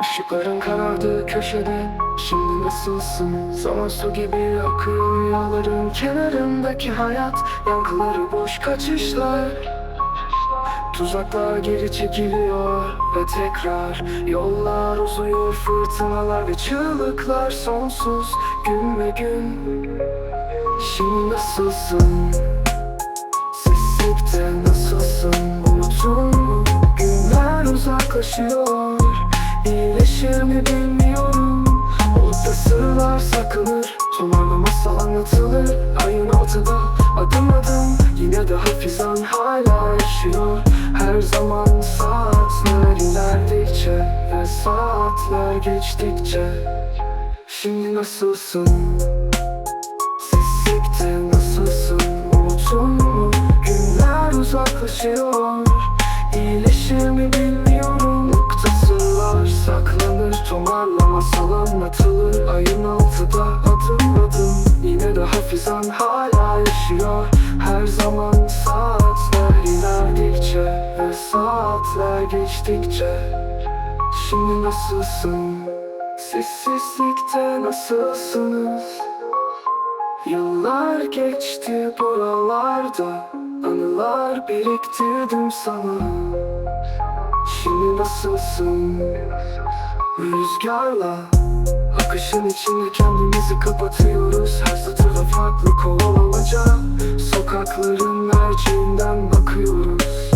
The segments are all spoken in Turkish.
Işıkların karardığı köşede Şimdi nasılsın? Zaman su gibi akıyor rüyaların kenarındaki hayat Yankıları boş kaçışlar Tuzaklar geri çekiliyor ve tekrar Yollar uzuyor fırtınalar ve çığlıklar sonsuz Gün ve gün Şimdi nasılsın? Sessizlikte nasılsın? Unuttun mu? Günler uzaklaşıyor İyileşir mi bilmiyorum. Olukta sırlar saklanır Tomarla masal anlatılır Ayın altıda adım adım. Yine de hafizan hala yaşıyor. Her zaman saatler ilerledikçe Ve saatler geçtikçe. Şimdi nasılsın? Sessizlikte nasılsın? Unuttun mu? Günler uzaklaşıyor. İyileşir mi bilmiyorum. Noktasılar saklanır Tomarla masal anlatılır Ayın altıda adım adım Yine de hafizan hala yaşıyor Her zaman saatler ilerledikçe Ve saatler geçtikçe Şimdi nasılsın? Sessizlikte nasılsınız? Yıllar geçti buralarda Anılar biriktirdim sana Şimdi nasılsın? Rüzgarla Akışın içinde kendimizi kapatıyoruz. Her satırda farklı kovalamaca Sokakların merceğinden bakıyoruz.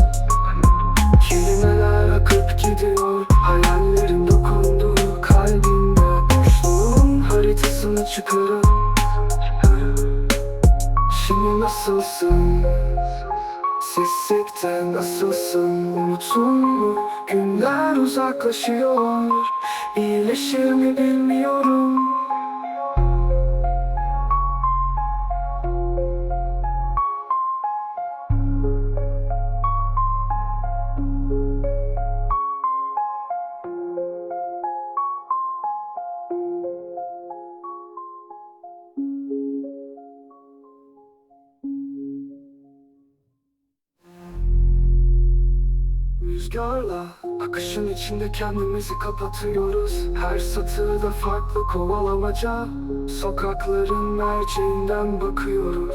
Kelimeler akıp gidiyor Hayallerin dokunduğu kalbinde Boşluğun haritasını çıkarıp Şimdi nasılsın? Sessizlikte nasılsın? Unuttun mu? Günler uzaklaşıyor İyileşir mi bilmiyorum Rüzgarla akışın içinde kendimizi kapatıyoruz. Her satırda farklı kovalamaca Sokakların merceğinden bakıyoruz.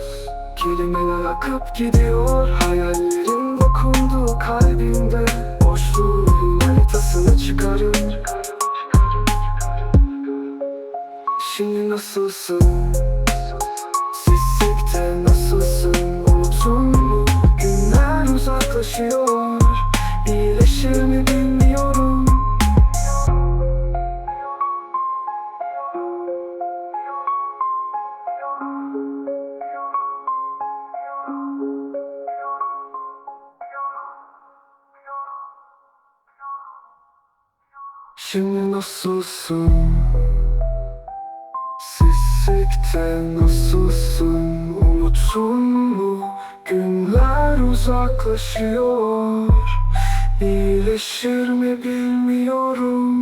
Kelimeler akıp gidiyor Hayallerin dokunduğu kalbinde Boşluğun haritasını çıkarır. Şimdi nasılsın? Şimdi nasılsın? Sessizlikte nasılsın? Unuttun mu? Günler uzaklaşıyor İyileşir mi bilmiyorum